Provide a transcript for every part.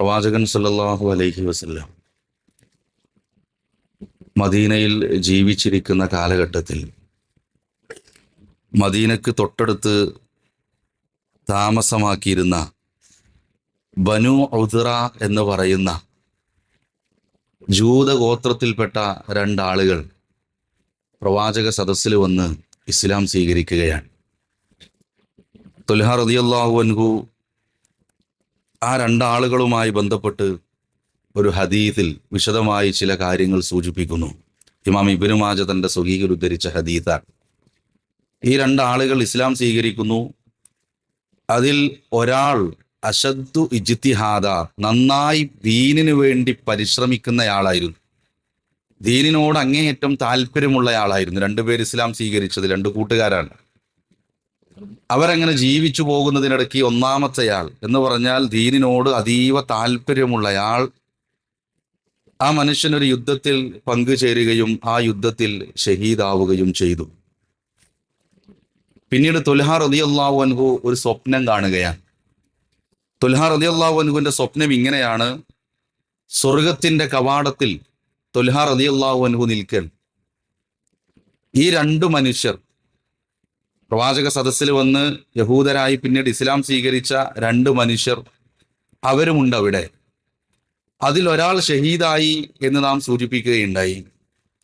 പ്രവാചകൻ സല്ലാഹു അലൈഹി വസല്ലം മദീനയിൽ ജീവിച്ചിരിക്കുന്ന കാലഘട്ടത്തിൽ മദീനക്ക് തൊട്ടടുത്ത് താമസമാക്കിയിരുന്ന ബനു ഔദ്ര എന്ന് പറയുന്ന ജൂതഗോത്രത്തിൽപ്പെട്ട രണ്ടാളുകൾ പ്രവാചക സദസ്സിൽ വന്ന് ഇസ്ലാം സ്വീകരിക്കുകയാണ്. തുൽഹ റളിയല്ലാഹു അൻഹു ആ രണ്ടാളുകളുമായി ബന്ധപ്പെട്ട് ഒരു ഹദീത്തിൽ വിശദമായി ചില കാര്യങ്ങൾ സൂചിപ്പിക്കുന്നു. ഇമാം ഇബിനു മാജ തന്റെ സ്വകീകർ ഉദ്ധരിച്ച ഹദീത്താണ്. ഈ രണ്ടാളുകൾ ഇസ്ലാം സ്വീകരിക്കുന്നു. അതിൽ ഒരാൾ അശദ്ദു ഇജിത്തിഹാദ നന്നായി ദീനിനു വേണ്ടി പരിശ്രമിക്കുന്നയാളായിരുന്നു. ദീനിനോട് അങ്ങേയറ്റം താല്പര്യമുള്ളയാളായിരുന്നു. രണ്ടുപേർ ഇസ്ലാം സ്വീകരിച്ചത് രണ്ട് കൂട്ടുകാരാണ്. അവരങ്ങനെ ജീവിച്ചു പോകുന്നതിനിടയ്ക്ക് ഒന്നാമത്തെയാൾ എന്ന് പറഞ്ഞാൽ ദീനിനോട് അതീവ താല്പര്യമുള്ളയാൾ ആ മനുഷ്യനൊരു യുദ്ധത്തിൽ പങ്കുചേരുകയും ആ യുദ്ധത്തിൽ ഷഹീദാവുകയും ചെയ്തു. പിന്നീട് തുൽഹ റതിയല്ലാഹു അൻഹു ഒരു സ്വപ്നം കാണുകയാണ്. തുൽഹ റതിയല്ലാഹു അൻഹുവിന്റെ സ്വപ്നം ഇങ്ങനെയാണ്. സ്വർഗത്തിന്റെ കവാടത്തിൽ തുൽഹ റതിയല്ലാഹു അൻഹു നിൽക്കൽ. ഈ രണ്ടു മനുഷ്യർ പ്രവാചക സദസ്സിൽ വന്ന് യഹൂദരായി പിന്നീട് ഇസ്ലാം സ്വീകരിച്ച രണ്ട് മനുഷ്യർ അവരുമുണ്ട് അവിടെ അതിൽ ഒരാൾ ഷഹീദായി എന്ന് നാം സൂചിപ്പിക്കുകയുണ്ടായി.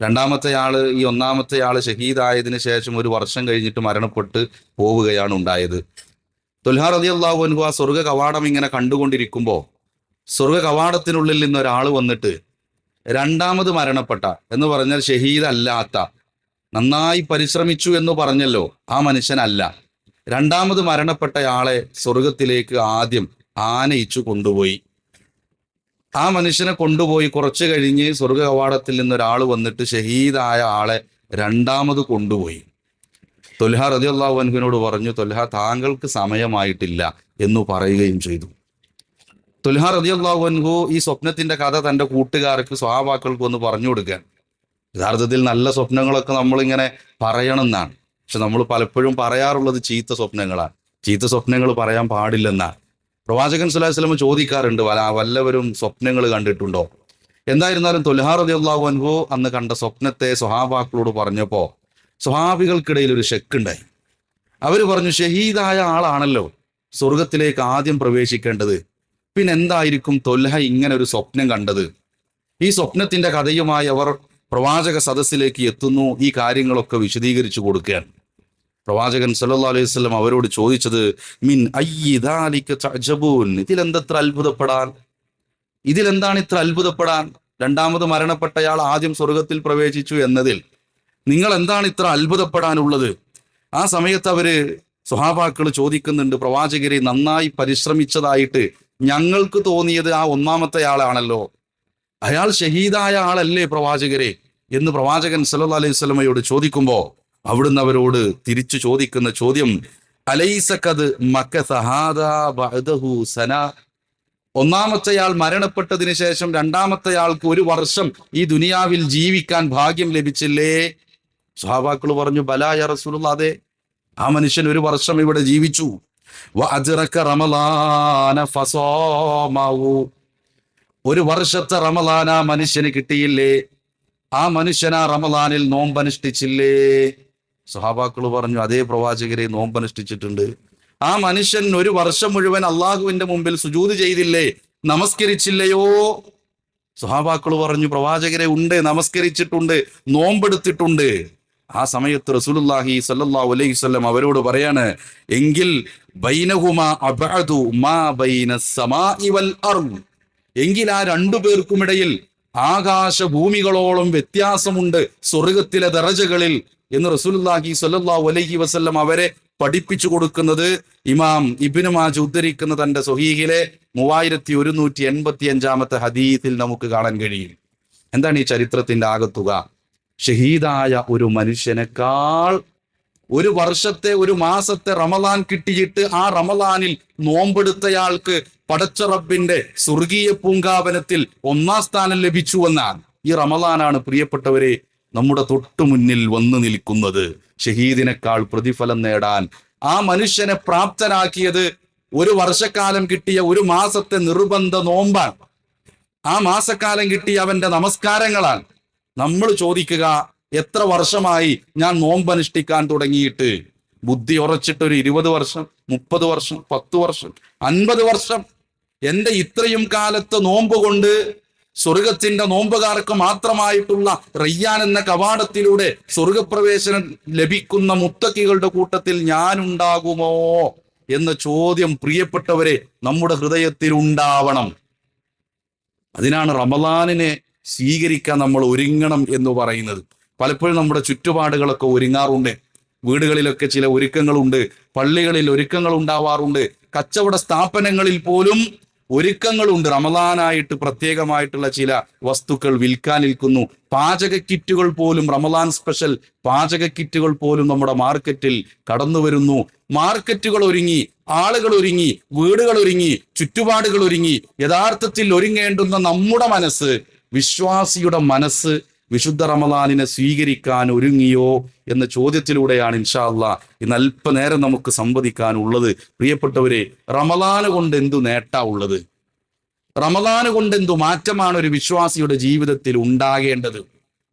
രണ്ടാമത്തെ ആൾ ഈ ഒന്നാമത്തെ ആൾ ഷഹീദായതിനു ശേഷം ഒരു വർഷം കഴിഞ്ഞിട്ട് മരണപ്പെട്ട് പോവുകയാണ് ഉണ്ടായത്. തുൽഹാർ അലി അള്ളാഹു അൻഹു ആ സ്വർഗ കവാടം ഇങ്ങനെ കണ്ടുകൊണ്ടിരിക്കുമ്പോൾ സ്വർഗ കവാടത്തിനുള്ളിൽ നിന്ന് ഒരാൾ വന്നിട്ട് രണ്ടാമത് മരണപ്പെട്ട എന്ന് പറഞ്ഞാൽ ഷഹീദല്ലാത്ത നന്നായി പരിശ്രമിച്ചു എന്ന് പറഞ്ഞല്ലോ ആ മനുഷ്യനല്ല. രണ്ടാമത് മരണപ്പെട്ടയാളെ സ്വർഗത്തിലേക്ക് ആദ്യം ആനയിച്ചു കൊണ്ടുപോയി. ആ മനുഷ്യനെ കൊണ്ടുപോയി കുറച്ചു കഴിഞ്ഞ് സ്വർഗ കവാടത്തിൽ നിന്ന് വന്നിട്ട് ഷഹീദായ ആളെ രണ്ടാമത് കൊണ്ടുപോയി. തൊൽഹ റതിയല്ലാഹു അൻഹുവിനോട് പറഞ്ഞു തൊൽഹ താങ്കൾക്ക് സമയമായിട്ടില്ല എന്ന് പറയുകയും ചെയ്തു. തൊൽഹ റതിയല്ലാഹു അൻഹു ഈ സ്വപ്നത്തിന്റെ കഥ തന്റെ കൂട്ടുകാർക്ക് സ്വഭാവാക്കൾക്ക് ഒന്ന് പറഞ്ഞു കൊടുക്കാൻ. യഥാർത്ഥത്തിൽ നല്ല സ്വപ്നങ്ങളൊക്കെ നമ്മളിങ്ങനെ പറയണമെന്നാണ്. പക്ഷെ നമ്മൾ പലപ്പോഴും പറയാറുള്ളത് ചീത്ത സ്വപ്നങ്ങളാണ്. ചീത്ത സ്വപ്നങ്ങൾ പറയാൻ പാടില്ലെന്നാണ്. പ്രവാചകൻ സുലാസ്ലമ ചോദിക്കാറുണ്ട് വല വല്ലവരും സ്വപ്നങ്ങൾ കണ്ടിട്ടുണ്ടോ? എന്തായിരുന്നാലും തൊലഹാറതി അള്ളാഹു അൻഹു അന്ന് കണ്ട സ്വപ്നത്തെ സ്വഹാബാക്കളോട് പറഞ്ഞപ്പോ സ്വഹാബികൾക്കിടയിൽ ഒരു ഷെക്കുണ്ടായി അവർ പറഞ്ഞു ഷഹീദായ ആളാണല്ലോ സ്വർഗത്തിലേക്ക് ആദ്യം പ്രവേശിക്കേണ്ടത്. പിന്നെ എന്തായിരിക്കും ഇങ്ങനെ ഒരു സ്വപ്നം കണ്ടത്? ഈ സ്വപ്നത്തിന്റെ കഥയുമായി അവർ പ്രവാചക സദസ്സിലേക്ക് എത്തുന്നു. ഈ കാര്യങ്ങളൊക്കെ വിശദീകരിച്ചു കൊടുക്കുകയാണ്. പ്രവാചകൻ സല്ലാ അലൈഹി സ്വലം അവരോട് ചോദിച്ചത് മിൻ അയ്യിദാലിക തഅജബൂൻ? ഇതിലെന്തത്ര അത്ഭുതപ്പെടാൻ? ഇതിലെന്താണ് ഇത്ര അത്ഭുതപ്പെടാൻ? രണ്ടാമത് മരണപ്പെട്ടയാൾ ആദ്യം സ്വർഗത്തിൽ പ്രവേശിച്ചു എന്നതിൽ. നിങ്ങൾ എന്താണ് ഇത്ര അത്ഭുതപ്പെടാനുള്ളത്? ആ സമയത്ത് അവർ സ്വഹാബാക്കൾ ചോദിക്കുന്നുണ്ട് പ്രവാചകരെ നന്നായി പരിശ്രമിച്ചതായിട്ട് ഞങ്ങൾക്ക് തോന്നിയത് ആ ഒന്നാമത്തെ ആളാണല്ലോ അയാൾ ഷഹീദായ ആളല്ലേ പ്രവാചകരെ? എന്ന് പ്രവാചകൻ സല്ലല്ലാഹു അലൈഹി സ്വലമയോട് ചോദിക്കുമ്പോൾ അവിടുന്ന് അവരോട് തിരിച്ചു ചോദിക്കുന്ന ചോദ്യം അലൈസക്കത് സന? ഒന്നാമത്തെയാൾ മരണപ്പെട്ടതിന് ശേഷം രണ്ടാമത്തെയാൾക്ക് ഒരു വർഷം ഈ ദുനിയാവിൽ ജീവിക്കാൻ ഭാഗ്യം ലഭിച്ചില്ലേ? സ്വഹാബാക്കൾ പറഞ്ഞു ബലായ റസൂലുള്ള അതെ. ആ മനുഷ്യൻ ഒരു വർഷം ഇവിടെ ജീവിച്ചു. ഒരു വർഷത്തെ റമലാൻ ആ മനുഷ്യന് കിട്ടിയില്ലേ? ആ മനുഷ്യൻ ആ റമലാനിൽ നോമ്പനുഷ്ഠിച്ചില്ലേ? സഹാബാക്കൾ പറഞ്ഞു അതേ പ്രവാചകരെ നോമ്പനുഷ്ഠിച്ചിട്ടുണ്ട്. ആ മനുഷ്യൻ ഒരു വർഷം മുഴുവൻ അള്ളാഹുവിന്റെ മുമ്പിൽ സുജൂത് ചെയ്തില്ലേ? നമസ്കരിച്ചില്ലയോ? സുഹാബാക്കൾ പറഞ്ഞു പ്രവാചകരെ ഉണ്ട് നമസ്കരിച്ചിട്ടുണ്ട് നോമ്പെടുത്തിട്ടുണ്ട്. ആ സമയത്ത് സല്ലല്ലാഹു അലൈഹി വസല്ലം അവരോട് പറയാണ് എങ്കിൽ ബൈനഹുമാ അബഅദു മാ ബൈന സമാഇ വൽ അർദ്. എങ്കിൽ ആ രണ്ടു പേർക്കുമിടയിൽ ആകാശ ഭൂമികളോളം വ്യത്യാസമുണ്ട് സ്വർഗത്തിലെ ദറജകളിൽ എന്ന് റസൂലുള്ളാഹി സ്വല്ലല്ലാഹു അലൈഹി വസല്ലം അവരെ പഠിപ്പിച്ചു കൊടുക്കുന്നത് ഇമാം ഇബ്നു മാജ ഉദ്ധരിക്കുന്ന തന്റെ സ്വഹീഹിലെ മൂവായിരത്തി ഒരുന്നൂറ്റി എൺപത്തി അഞ്ചാമത്തെ ഹദീത്തിൽ നമുക്ക് കാണാൻ കഴിയും. എന്താണ് ഈ ചരിത്രത്തിന്റെ ആകത്തുക? ഷഹീദായ ഒരു മനുഷ്യനേക്കാൾ ഒരു വർഷത്തെ ഒരു മാസത്തെ റമലാൻ കിട്ടിയിട്ട് ആ റമലാനിൽ നോമ്പെടുത്തയാൾക്ക് പടച്ചറബിന്റെ സ്വർഗീയ പൂങ്കാവനത്തിൽ ഒന്നാം സ്ഥാനം ലഭിച്ചു എന്നാണ് ഈ റമലാനാണ് പ്രിയപ്പെട്ടവരെ നമ്മുടെ തൊട്ടു മുന്നിൽ വന്നു നിൽക്കുന്നത്. ഷഹീദിനേക്കാൾ പ്രതിഫലം നേടാൻ ആ മനുഷ്യനെ പ്രാപ്തനാക്കിയത് ഒരു വർഷക്കാലം കിട്ടിയ ഒരു മാസത്തെ നിർബന്ധ നോമ്പാണ്. ആ മാസക്കാലം കിട്ടിയ അവന്റെ നമസ്കാരങ്ങളാണ്. നമ്മൾ ചോദിക്കുക എത്ര വർഷമായി ഞാൻ നോമ്പ് അനുഷ്ഠിക്കാൻ തുടങ്ങിയിട്ട്? ബുദ്ധി ഉറച്ചിട്ട് ഒരു ഇരുപത് വർഷം മുപ്പത് വർഷം പത്ത് വർഷം അൻപത് വർഷം. എന്റെ ഇത്രയും കാലത്ത് നോമ്പ് കൊണ്ട് സ്വർഗത്തിന്റെ നോമ്പുകാർക്ക് മാത്രമായിട്ടുള്ള റയ്യാൻ എന്ന കവാടത്തിലൂടെ സ്വർഗപ്രവേശനം ലഭിക്കുന്ന മുത്തക്കികളുടെ കൂട്ടത്തിൽ ഞാനുണ്ടാകുമോ എന്ന ചോദ്യം പ്രിയപ്പെട്ടവരെ നമ്മുടെ ഹൃദയത്തിൽ ഉണ്ടാവണം. അതിനാണ് റമദാനിനെ സ്വീകരിക്കാൻ നമ്മൾ ഒരുങ്ങണം എന്ന് പറയുന്നത്. പലപ്പോഴും നമ്മുടെ ചുറ്റുപാടുകളൊക്കെ ഒരുങ്ങാറുണ്ട്. വീടുകളിലൊക്കെ ചില ഒരുക്കങ്ങളുണ്ട്. പള്ളികളിൽ ഒരുക്കങ്ങൾ ഉണ്ടാവാറുണ്ട് കച്ചവട സ്ഥാപനങ്ങളിൽ പോലും ഒരുക്കങ്ങളുണ്ട്. റമദാനായിട്ട് പ്രത്യേകമായിട്ടുള്ള ചില വസ്തുക്കൾ വിൽക്കാൻ നിൽക്കുന്നു. പാചക കിറ്റുകൾ പോലും റമദാൻ സ്പെഷ്യൽ പാചക കിറ്റുകൾ പോലും നമ്മുടെ മാർക്കറ്റിൽ കടന്നു വരുന്നു. മാർക്കറ്റുകൾ ഒരുങ്ങി ആളുകൾ ഒരുങ്ങി വീടുകൾ ഒരുങ്ങി ചുറ്റുപാടുകൾ ഒരുങ്ങി യഥാർത്ഥത്തിൽ ഒരുങ്ങേണ്ടുന്ന നമ്മുടെ മനസ്സ് വിശ്വാസിയുടെ മനസ്സ് വിശുദ്ധ റമദാനിനെ സ്വീകരിക്കാൻ ഒരുങ്ങിയോ എന്ന ചോദ്യത്തിലൂടെയാണ് ഇൻഷാ അള്ളാ ഇന്ന് അല്പനേരം നമുക്ക് സംവദിക്കാനുള്ളത്. പ്രിയപ്പെട്ടവരെ റമദാന് കൊണ്ട് എന്തു നേട്ടാ ഉള്ളത്? റമദാന് കൊണ്ട് എന്തു മാറ്റമാണ് ഒരു വിശ്വാസിയുടെ ജീവിതത്തിൽ ഉണ്ടാകേണ്ടത്?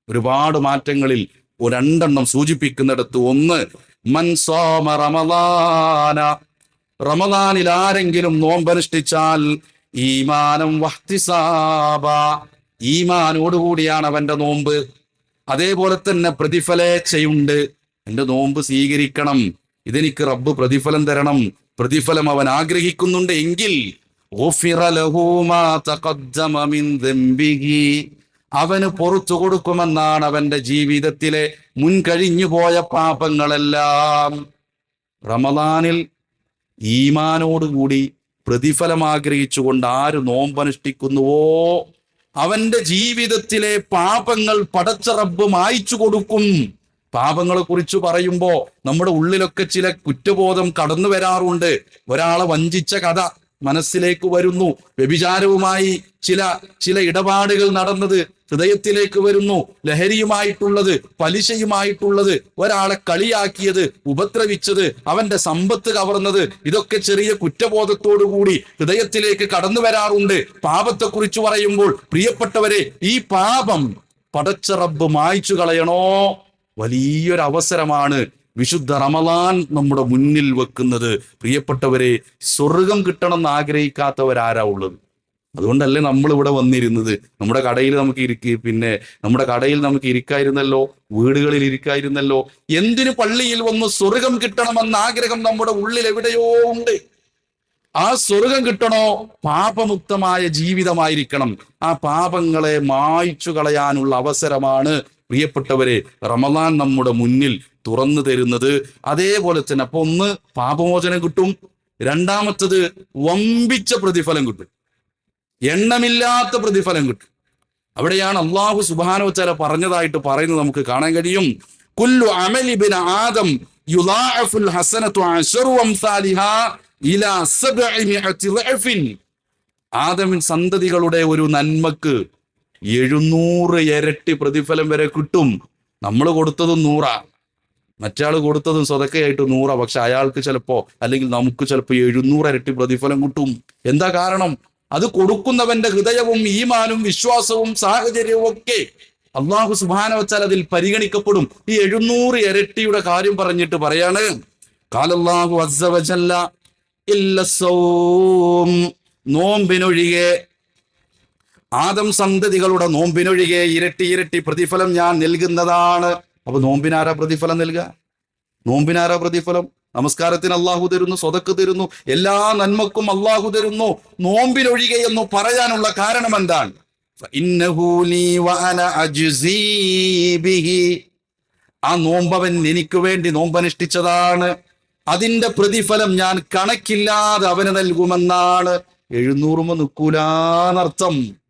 ഒരുപാട് മാറ്റങ്ങളിൽ രണ്ടെണ്ണം സൂചിപ്പിക്കുന്നിടത്ത് ഒന്ന് മൻസോമ റമദാന. റമദാനിൽ ആരെങ്കിലും നോമ്പനുഷ്ഠിച്ചാൽ ഈമാനം വഹ്തിസാബ. ഈമാനോടുകൂടിയാണ് അവന്റെ നോമ്പ്. അതേപോലെ തന്നെ പ്രതിഫലേച്ഛയുണ്ട് എന്റെ നോമ്പ് സ്വീകരിക്കണം. ഇതെനിക്ക് റബ്ബ് പ്രതിഫലം തരണം. പ്രതിഫലം അവൻ ആഗ്രഹിക്കുന്നുണ്ട് എങ്കിൽ. അവന് പുറത്തു കൊടുക്കുമെന്നാണ് അവന്റെ ജീവിതത്തിലെ മുൻകഴിഞ്ഞു പോയ പാപങ്ങളെല്ലാം. റമദാനിൽ ഈമാനോടുകൂടി പ്രതിഫലം ആഗ്രഹിച്ചുകൊണ്ട് ആര് നോമ്പനുഷ്ഠിക്കുന്നുവോ? അവന്റെ ജീവിതത്തിലെ പാപങ്ങൾ പടച്ചറബ് മായ്ച്ചു കൊടുക്കും. പാപങ്ങളെ കുറിച്ച് പറയുമ്പോ നമ്മുടെ ഉള്ളിലൊക്കെ ചില കുറ്റബോധം കടന്നു വരാറുണ്ട്. ഒരാളെ വഞ്ചിച്ച കഥ. മനസ്സിലേക്ക് വരുന്നു. വ്യഭിചാരവുമായി ചില ചില ഇടപാടുകൾ നടന്നത് ഹൃദയത്തിലേക്ക് വരുന്നു. ലഹരിയുമായിട്ടുള്ളത് പലിശയുമായിട്ടുള്ളത് ഒരാളെ കളിയാക്കിയത് ഉപദ്രവിച്ചത് അവന്റെ സമ്പത്ത് കവർന്നത് ഇതൊക്കെ ചെറിയ കൂടി ഹൃദയത്തിലേക്ക് കടന്നു വരാറുണ്ട്. പാപത്തെക്കുറിച്ച് പറയുമ്പോൾ പ്രിയപ്പെട്ടവരെ ഈ പാപം പടച്ചറബ് മായ്ച്ചു കളയണോ? വലിയൊരു അവസരമാണ് വിശുദ്ധ റമലാൻ നമ്മുടെ മുന്നിൽ വെക്കുന്നത്. പ്രിയപ്പെട്ടവരെ സ്വർഗം കിട്ടണം എന്ന് ആഗ്രഹിക്കാത്തവരാരാ ഉള്ളത്? അതുകൊണ്ടല്ലേ നമ്മൾ ഇവിടെ വന്നിരുന്നത്. നമ്മുടെ കടയിൽ നമുക്ക് ഇരിക്ക പിന്നെ നമ്മുടെ കടയിൽ നമുക്ക് ഇരിക്കായിരുന്നല്ലോ? വീടുകളിൽ ഇരിക്കായിരുന്നല്ലോ? എന്തിനു പള്ളിയിൽ വന്ന് സ്വർഗം കിട്ടണമെന്ന ആഗ്രഹം നമ്മുടെ ഉള്ളിൽ എവിടെയോ ഉണ്ട്? ആ സ്വർഗം കിട്ടണോ? പാപമുക്തമായ ജീവിതമായിരിക്കണം. ആ പാപങ്ങളെ മായ്ച്ചു കളയാനുള്ള അവസരമാണ് പ്രിയപ്പെട്ടവരെ റമദാൻ നമ്മുടെ മുന്നിൽ തുറന്നു തരുന്നത് അതേപോലെ തന്നെ അപ്പൊ ഒന്ന് പാപമോചനം കിട്ടും രണ്ടാമത്തത് വമ്പിച്ച പ്രതിഫലം കിട്ടും എണ്ണമില്ലാത്ത പ്രതിഫലം കിട്ടും. അവിടെയാണ് അള്ളാഹു സുബാനോച്ചാല പറഞ്ഞതായിട്ട് പറയുന്നത് നമുക്ക് കാണാൻ കഴിയും. കുല്ലു അമലിബിൻ ആദം യുലാഅഫുൽ ഹസനത്തു അശറു ഇലാ മിഅതി ആദമിൻ സന്തതികളുടെ ഒരു നന്മക്ക് എഴുന്നൂറ് ഇരട്ടി പ്രതിഫലം വരെ കിട്ടും. നമ്മൾ കൊടുത്തതും നൂറാ. മറ്റാൾ കൊടുത്തതും സ്വതക്കയായിട്ട് നൂറാ. പക്ഷെ അയാൾക്ക് ചിലപ്പോ അല്ലെങ്കിൽ നമുക്ക് ചിലപ്പോൾ എഴുന്നൂറ് ഇരട്ടി പ്രതിഫലം കിട്ടും. എന്താ കാരണം? അത് കൊടുക്കുന്നവന്റെ ഹൃദയവും ഈമാനും വിശ്വാസവും സാഹചര്യവും ഒക്കെ അള്ളാഹു സുബാന വെച്ചാൽ അതിൽ പരിഗണിക്കപ്പെടും. ഈ എഴുന്നൂറ് ഇരട്ടിയുടെ കാര്യം പറഞ്ഞിട്ട് പറയാണ്. കാലല്ലാഹു അസ്സവജല്ല ഇല്ല സൗം. നോമ്പിനൊഴികെ ആദം സന്തതികളുടെ നോമ്പിനൊഴികെ ഇരട്ടി ഇരട്ടി പ്രതിഫലം ഞാൻ നൽകുന്നതാണ്. അപ്പൊ നോമ്പിനാരാ പ്രതിഫലം നൽകുക? നോമ്പിനാരാ പ്രതിഫലം? നമസ്കാരത്തിന് അള്ളാഹു തരുന്നു സ്വതക്ക് തരുന്നു എല്ലാ നന്മക്കും അള്ളാഹു തരുന്നു. നോമ്പിനൊഴികെ എന്ന് പറയാനുള്ള കാരണം എന്താണ്? ആ നോമ്പവൻ എനിക്ക് വേണ്ടി നോമ്പനുഷ്ഠിച്ചതാണ്. അതിന്റെ പ്രതിഫലം ഞാൻ കണക്കില്ലാതെ അവന് നൽകുമെന്നാണ്. എഴുന്നൂറുമ നിൽക്കൂലാന്നർത്ഥം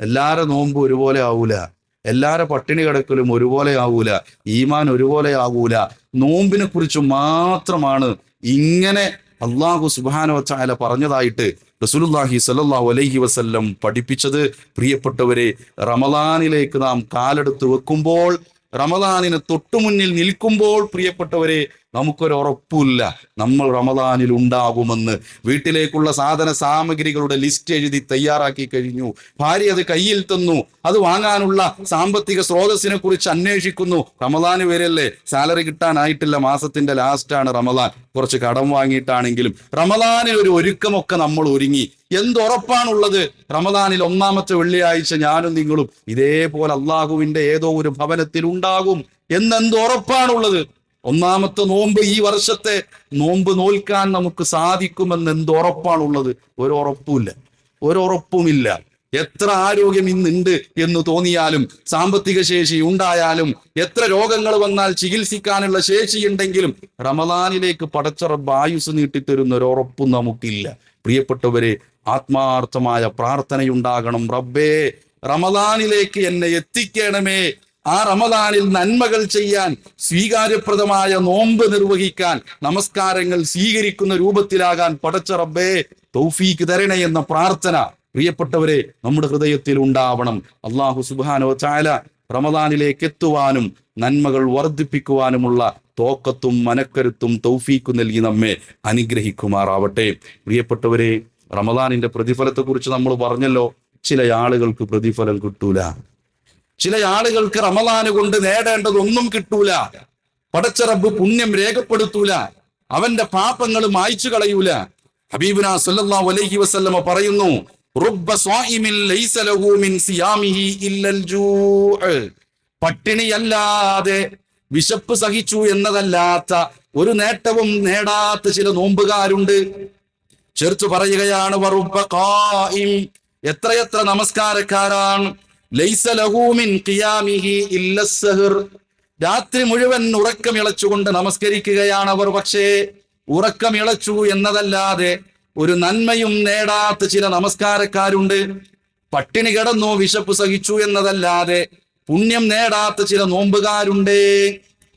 എല്ലാരെ നോമ്പ് ഒരുപോലെ ആവൂല. എല്ലാവരുടെ പട്ടിണി കിടക്കലും ഒരുപോലെ ആവൂല. ഈമാൻ ഒരുപോലെ ആവൂല. നോമ്പിനെ കുറിച്ച് മാത്രമാണ് ഇങ്ങനെ അള്ളാഹു സുബാനോ വച്ചായ പറഞ്ഞതായിട്ട് റസൂലുള്ളാഹി സല്ലാഹു അലൈഹി വസല്ലം പഠിപ്പിച്ചത്. പ്രിയപ്പെട്ടവരെ റമദാനിലേക്ക് നാം കാലെടുത്ത് വെക്കുമ്പോൾ റമദാനിന് തൊട്ടുമുന്നിൽ നിൽക്കുമ്പോൾ പ്രിയപ്പെട്ടവരെ നമുക്കൊരു ഉറപ്പില്ല നമ്മൾ റമദാനിൽ ഉണ്ടാകുമെന്ന്. വീട്ടിലേക്കുള്ള സാധന സാമഗ്രികളുടെ ലിസ്റ്റ് എഴുതി തയ്യാറാക്കി കഴിഞ്ഞു. ഭാര്യ അത് കയ്യിൽ തന്നു. അത് വാങ്ങാനുള്ള സാമ്പത്തിക സ്രോതസ്സിനെ കുറിച്ച് അന്വേഷിക്കുന്നു. റമദാന് വരെയല്ലേ? സാലറി കിട്ടാനായിട്ടില്ല. മാസത്തിന്റെ ലാസ്റ്റാണ് റമദാൻ. കുറച്ച് കടം വാങ്ങിയിട്ടാണെങ്കിലും. റമദാനിൽ ഒരു ഒരുക്കമൊക്കെ നമ്മൾ ഒരുങ്ങി. എന്തുറപ്പാണുള്ളത്? റമദാനിൽ ഒന്നാമത്തെ വെള്ളിയാഴ്ച ഞാനും നിങ്ങളും ഇതേപോലെ അള്ളാഹുവിന്റെ ഏതോ ഒരു ഭവനത്തിൽ ഉണ്ടാകും. എന്നെന്ത് ഉറപ്പാണുള്ളത് ഒന്നാമത്തെ നോമ്പ് ഈ വർഷത്തെ നോമ്പ് നോൽക്കാൻ നമുക്ക് സാധിക്കുമെന്ന് എന്ത് ഉറപ്പാണുള്ളത്? ഒരു ഉറപ്പുമില്ല ഒരു ഉറപ്പുമില്ല എത്ര ആരോഗ്യം ഇന്നുണ്ട് എന്ന് തോന്നിയാലും സാമ്പത്തിക ശേഷി ഉണ്ടായാലും എത്ര രോഗങ്ങൾ വന്നാൽ ചികിത്സിക്കാനുള്ള ശേഷി ഉണ്ടെങ്കിലും റമദാനിലേക്ക് പടച്ചറബ് ആയുസ് നീട്ടിത്തരുന്ന ഒരു ഉറപ്പും നമുക്കില്ല. പ്രിയപ്പെട്ടവരെ ആത്മാർത്ഥമായ പ്രാർത്ഥനയുണ്ടാകണം. റബ്ബേ റമദാനിലേക്ക് എന്നെ എത്തിക്കണമേ. ആ റമദാനിൽ നന്മകൾ ചെയ്യാൻ സ്വീകാര്യപ്രദമായ നോമ്പ് നിർവഹിക്കാൻ നമസ്കാരങ്ങൾ സ്വീകരിക്കുന്ന രൂപത്തിലാകാൻ പടച്ച റബ്ബേ തൗഫീക്ക് തരണേ എന്ന പ്രാർത്ഥന പ്രിയപ്പെട്ടവരെ നമ്മുടെ ഹൃദയത്തിൽ ഉണ്ടാവണം. അള്ളാഹു സുബാനോ തആല റമദാനിലേക്ക് എത്തുവാനും നന്മകൾ വർദ്ധിപ്പിക്കുവാനുമുള്ള തോക്കത്തും മനക്കരുത്തും തൗഫീക്കും നൽകി നമ്മെ അനുഗ്രഹിക്കുമാറാവട്ടെ. പ്രിയപ്പെട്ടവരെ റമദാനിന്റെ പ്രതിഫലത്തെക്കുറിച്ച് നമ്മൾ പറഞ്ഞല്ലോ ചില ആളുകൾക്ക് പ്രതിഫലം കിട്ടൂല. ചില ആളുകൾക്ക് റമദാന് കൊണ്ട് നേടേണ്ടതൊന്നും കിട്ടൂല. പടച്ച റബ്ബ് പുണ്യം രേഖപ്പെടുത്തൂല. അവന്റെ പാപങ്ങൾ മായ്ച്ചു കളയൂല. ഹബീബുന സല്ലല്ലാഹു അലൈഹി വസല്ലമ പറയുന്നു പട്ടിണിയല്ലാതെ വിശപ്പ് സഹിച്ചു എന്നതല്ലാത്ത ഒരു നേട്ടവും നേടാത്ത ചില നോമ്പുകാരുണ്ട്. ചേർത്ത് പറയുകയാണ് എത്രയെത്ര നമസ്കാരക്കാരാണ്. രാത്രി മുഴുവൻ ഉറക്കം ഇളച്ചുകൊണ്ട് നമസ്കരിക്കുകയാണ് അവർ പക്ഷേ ഉറക്കം ഇളച്ചു എന്നതല്ലാതെ ഒരു നന്മയും നേടാത്ത ചില നമസ്കാരക്കാരുണ്ട്. പട്ടിണി കിടന്നു വിശപ്പ് സഹിച്ചു എന്നതല്ലാതെ പുണ്യം നേടാത്ത ചില നോമ്പുകാരുണ്ട്.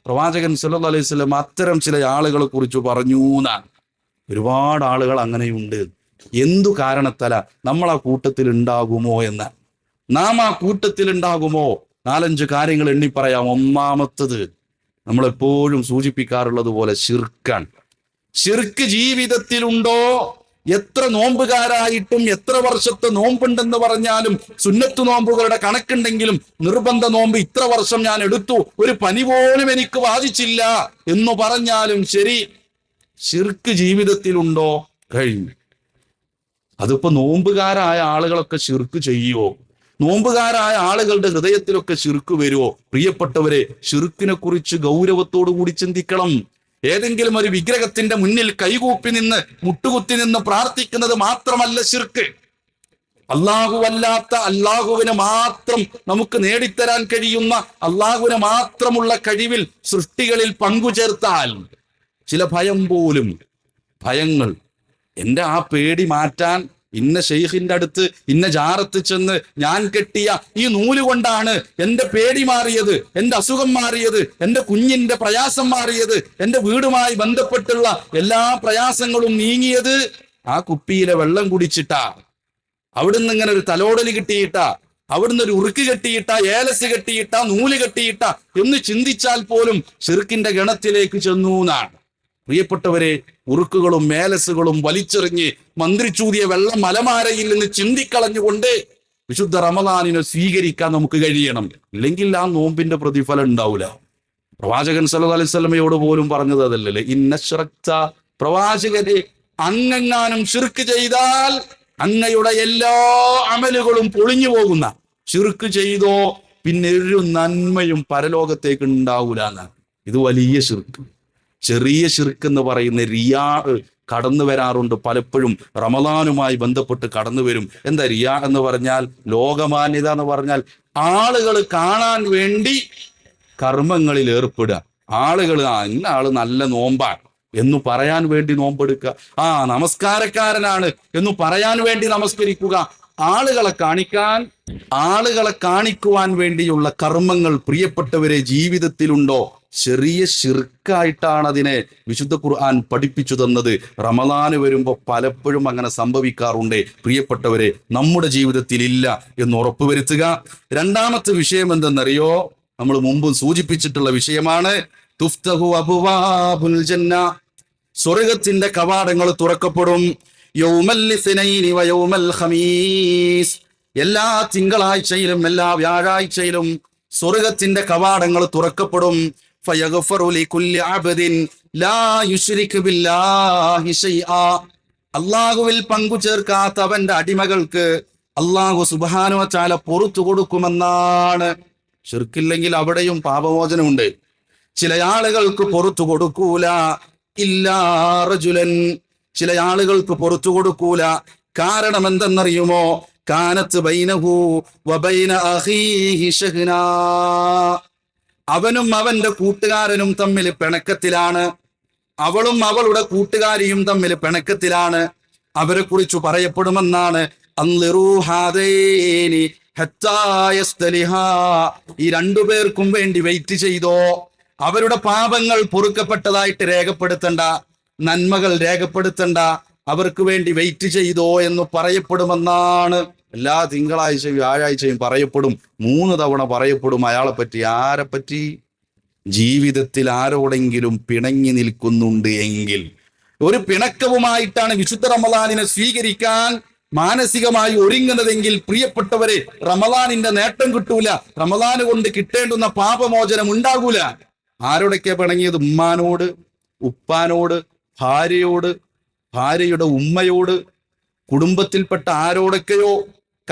പ്രവാചകൻ സല്ലു അലൈഹി സ്വലം അത്തരം ചില ആളുകളെ കുറിച്ച് പറഞ്ഞു എന്നാണ് ഒരുപാട് ആളുകൾ അങ്ങനെയുണ്ട്. എന്തു കാരണത്തല നമ്മൾ ആ കൂട്ടത്തിൽ ഉണ്ടാകുമോ എന്ന്. നാം ആ കൂട്ടത്തിൽ ഉണ്ടാകുമോ നാലഞ്ച് കാര്യങ്ങൾ എണ്ണി പറയാം. ഒന്നാമത്തത് നമ്മളെപ്പോഴും സൂചിപ്പിക്കാറുള്ളത് പോലെ ശിർക്കാൻ ശിർക്ക് ജീവിതത്തിലുണ്ടോ? എത്ര നോമ്പുകാരായിട്ടും എത്ര വർഷത്തെ നോമ്പുണ്ടെന്ന് പറഞ്ഞാലും സുന്നത്തു നോമ്പുകളുടെ കണക്കുണ്ടെങ്കിലും നിർബന്ധ നോമ്പ് ഇത്ര വർഷം ഞാൻ എടുത്തു. ഒരു പനി പോലും എനിക്ക് ബാധിച്ചില്ല എന്ന് പറഞ്ഞാലും ശരി ശിർക്ക് ജീവിതത്തിലുണ്ടോ? കഴിഞ്ഞു. അതിപ്പോ നോമ്പുകാരായ ആളുകളൊക്കെ ശിർക്ക് ചെയ്യുവോ? നോമ്പുകാരായ ആളുകളുടെ ഹൃദയത്തിലൊക്കെ ഷിർക്ക് വരുവോ? പ്രിയപ്പെട്ടവരെ ഷിർക്കിനെ കുറിച്ച് ഗൗരവത്തോടു കൂടി ചിന്തിക്കണം. ഏതെങ്കിലും ഒരു വിഗ്രഹത്തിന്റെ മുന്നിൽ കൈകൂപ്പി നിന്ന് മുട്ടുകുത്തി നിന്ന് പ്രാർത്ഥിക്കുന്നത് മാത്രമല്ല ഷിർക്ക് അല്ലാഹുവല്ലാത്ത അല്ലാത്ത അള്ളാഹുവിന് മാത്രം നമുക്ക് നേടിത്തരാൻ കഴിയുന്ന അള്ളാഹുവിനെ മാത്രമുള്ള കഴിവിൽ സൃഷ്ടികളിൽ പങ്കുചേർത്താൽ ചില ഭയം പോലും ഭയങ്ങൾ എന്റെ ആ പേടി മാറ്റാൻ ഇന്ന ഷെയ്ഖിന്റെ അടുത്ത് ഇന്ന ജാറത്ത് ചെന്ന് ഞാൻ കെട്ടിയ ഈ നൂൽ കൊണ്ടാണ് എന്റെ പേടി മാറിയത് എന്റെ അസുഖം മാറിയത് എന്റെ കുഞ്ഞിന്റെ പ്രയാസം മാറിയത് എന്റെ വീടുമായി ബന്ധപ്പെട്ടുള്ള എല്ലാ പ്രയാസങ്ങളും നീങ്ങിയത് ആ കുപ്പിയിലെ വെള്ളം കുടിച്ചിട്ടാ. അവിടുന്ന് ഇങ്ങനെ ഒരു തലോടൽ കിട്ടിയിട്ടാ അവിടുന്ന് ഒരു ഉറുക്ക് കെട്ടിയിട്ട ഏലസ് കെട്ടിയിട്ട നൂൽ കെട്ടിയിട്ട എന്ന് ചിന്തിച്ചാൽ പോലും ഷിർക്കിന്റെ ഗണത്തിലേക്ക് ചെന്നു എന്നാണ്. പ്രിയപ്പെട്ടവരെ ഉറുക്കുകളും മേലസുകളും വലിച്ചെറിഞ്ഞ് മന്ത്രിച്ചൂതിയ വെള്ളം മലമാരയിൽ നിന്ന് ചിന്തിക്കളഞ്ഞുകൊണ്ട് വിശുദ്ധ റമദാനിനെ സ്വീകരിക്കാൻ നമുക്ക് കഴിയണം. ഇല്ലെങ്കിൽ ആ നോമ്പിന്റെ പ്രതിഫലം ഉണ്ടാവില്ല പ്രവാചകൻ സല്ലു അലൈഹി വസല്ലമയോട് പോലും പറഞ്ഞത് അതല്ലേ ഇന്നശ്രക്ത പ്രവാചകരെ അങ്ങെങ്ങാനും ശിർക്ക് ചെയ്താൽ അങ്ങയുടെ എല്ലാ അമലുകളും പൊളിഞ്ഞു പോകുന്ന. ചുരുക്ക് ചെയ്തോ പിന്നെ ഒരു നന്മയും പരലോകത്തേക്ക് ഉണ്ടാവൂല എന്നാണ്. ഇത് വലിയ ഷിർക്ക് ചെറിയ ഷിർക്ക് എന്ന് പറയുന്ന റിയാ കടന്നു വരാറുണ്ട് പലപ്പോഴും. റമദാനുമായി ബന്ധപ്പെട്ട് കടന്നു വരും. എന്താ റിയാ എന്ന് പറഞ്ഞാൽ ലോകമാന്യത എന്ന് പറഞ്ഞാൽ ആളുകൾ കാണാൻ വേണ്ടി കർമ്മങ്ങളിൽ ഏർപ്പെടുക. ആളുകൾ ആ ഇന്ന ആൾ നല്ല നോമ്പാണ് എന്ന് പറയാൻ വേണ്ടി നോമ്പെടുക്കുക. ആ നമസ്കാരക്കാരനാണ് എന്ന് പറയാൻ വേണ്ടി നമസ്കരിക്കുക. ആളുകളെ കാണിക്കാൻ ആളുകളെ കാണിക്കുവാൻ വേണ്ടിയുള്ള കർമ്മങ്ങൾ പ്രിയപ്പെട്ടവരെ ജീവിതത്തിലുണ്ടോ? ചെറിയ ഷിർക്കായിട്ടാണ് അതിനെ വിശുദ്ധ ഖുർആൻ പഠിപ്പിച്ചു തന്നത് റമദാന് വരുമ്പോൾ പലപ്പോഴും അങ്ങനെ സംഭവിക്കാറുണ്ട്. പ്രിയപ്പെട്ടവരെ നമ്മുടെ ജീവിതത്തിൽ ഇല്ല എന്ന് ഉറപ്പുവരുത്തുക. രണ്ടാമത്തെ വിഷയം എന്തെന്നറിയോ? നമ്മൾ മുമ്പ് സൂചിപ്പിച്ചിട്ടുള്ള വിഷയമാണ്. തുഫ്തഹു ജന്ന. സ്വർഗത്തിന്റെ കവാടങ്ങൾ തുറക്കപ്പെടും. യൗമൽ യൗമൽ ഖമീസ്. എല്ലാ തിങ്കളാഴ്ചയിലും എല്ലാ വ്യാഴാഴ്ചയിലും സ്വർഗത്തിന്റെ കവാടങ്ങൾ തുറക്കപ്പെടും. അള്ളാഹുവിൽ പങ്കു ചേർക്കാത്ത അവന്റെ അടിമകൾക്ക് അള്ളാഹു സുബാനോ ചാല പൊറത്തു കൊടുക്കുമെന്നാണ്. ഷിർക്കില്ലെങ്കിൽ അവിടെയും പാപമോചനമുണ്ട്. ചില ആളുകൾക്ക് പൊറത്തു കൊടുക്കൂല. ഇല്ലാ റജുലൻ. ചില ആളുകൾക്ക് പൊറത്തു കൊടുക്കൂല. കാരണം എന്തെന്നറിയുമോ? കാനത്ത് ബൈനഹു വബൈന അഖീഹി ഷഹ്നാ. അവനും അവന്റെ കൂട്ടുകാരനും തമ്മിൽ പിണക്കത്തിലാണ്. അവളും അവളുടെ കൂട്ടുകാരിയും തമ്മിൽ പിണക്കത്തിലാണ്. അവരെ കുറിച്ച് പറയപ്പെടുമെന്നാണ്. ഈ രണ്ടു രണ്ടുപേർക്കും വേണ്ടി വെയിറ്റ് ചെയ്തോ. അവരുടെ പാപങ്ങൾ പൊറുക്കപ്പെട്ടതായിട്ട് രേഖപ്പെടുത്തണ്ട. നന്മകൾ രേഖപ്പെടുത്തണ്ട. അവർക്ക് വേണ്ടി വെയിറ്റ് ചെയ്തോ എന്ന് പറയപ്പെടുമെന്നാണ്. എല്ലാ തിങ്കളാഴ്ചയും വ്യാഴാഴ്ചയും പറയപ്പെടും. മൂന്ന് തവണ പറയപ്പെടും അയാളെ പറ്റി ആരെ പറ്റി ജീവിതത്തിൽ ആരോടെങ്കിലും പിണങ്ങി നിൽക്കുന്നുണ്ട് എങ്കിൽ. ഒരു പിണക്കവുമായിട്ടാണ് വിശുദ്ധ റമദാനിനെ സ്വീകരിക്കാൻ മാനസികമായി ഒരുങ്ങുന്നതെങ്കിൽ പ്രിയപ്പെട്ടവരെ റമദാനിന്റെ നേട്ടം കിട്ടൂല. റമദാന് കൊണ്ട് കിട്ടേണ്ടുന്ന പാപമോചനം ഉണ്ടാകൂല. ആരോടൊക്കെ പിണങ്ങിയത്? ഉമ്മാനോട് ഉപ്പാനോട് ഭാര്യയോട് ഭാര്യയുടെ ഉമ്മയോട് കുടുംബത്തിൽപ്പെട്ട ആരോടൊക്കെയോ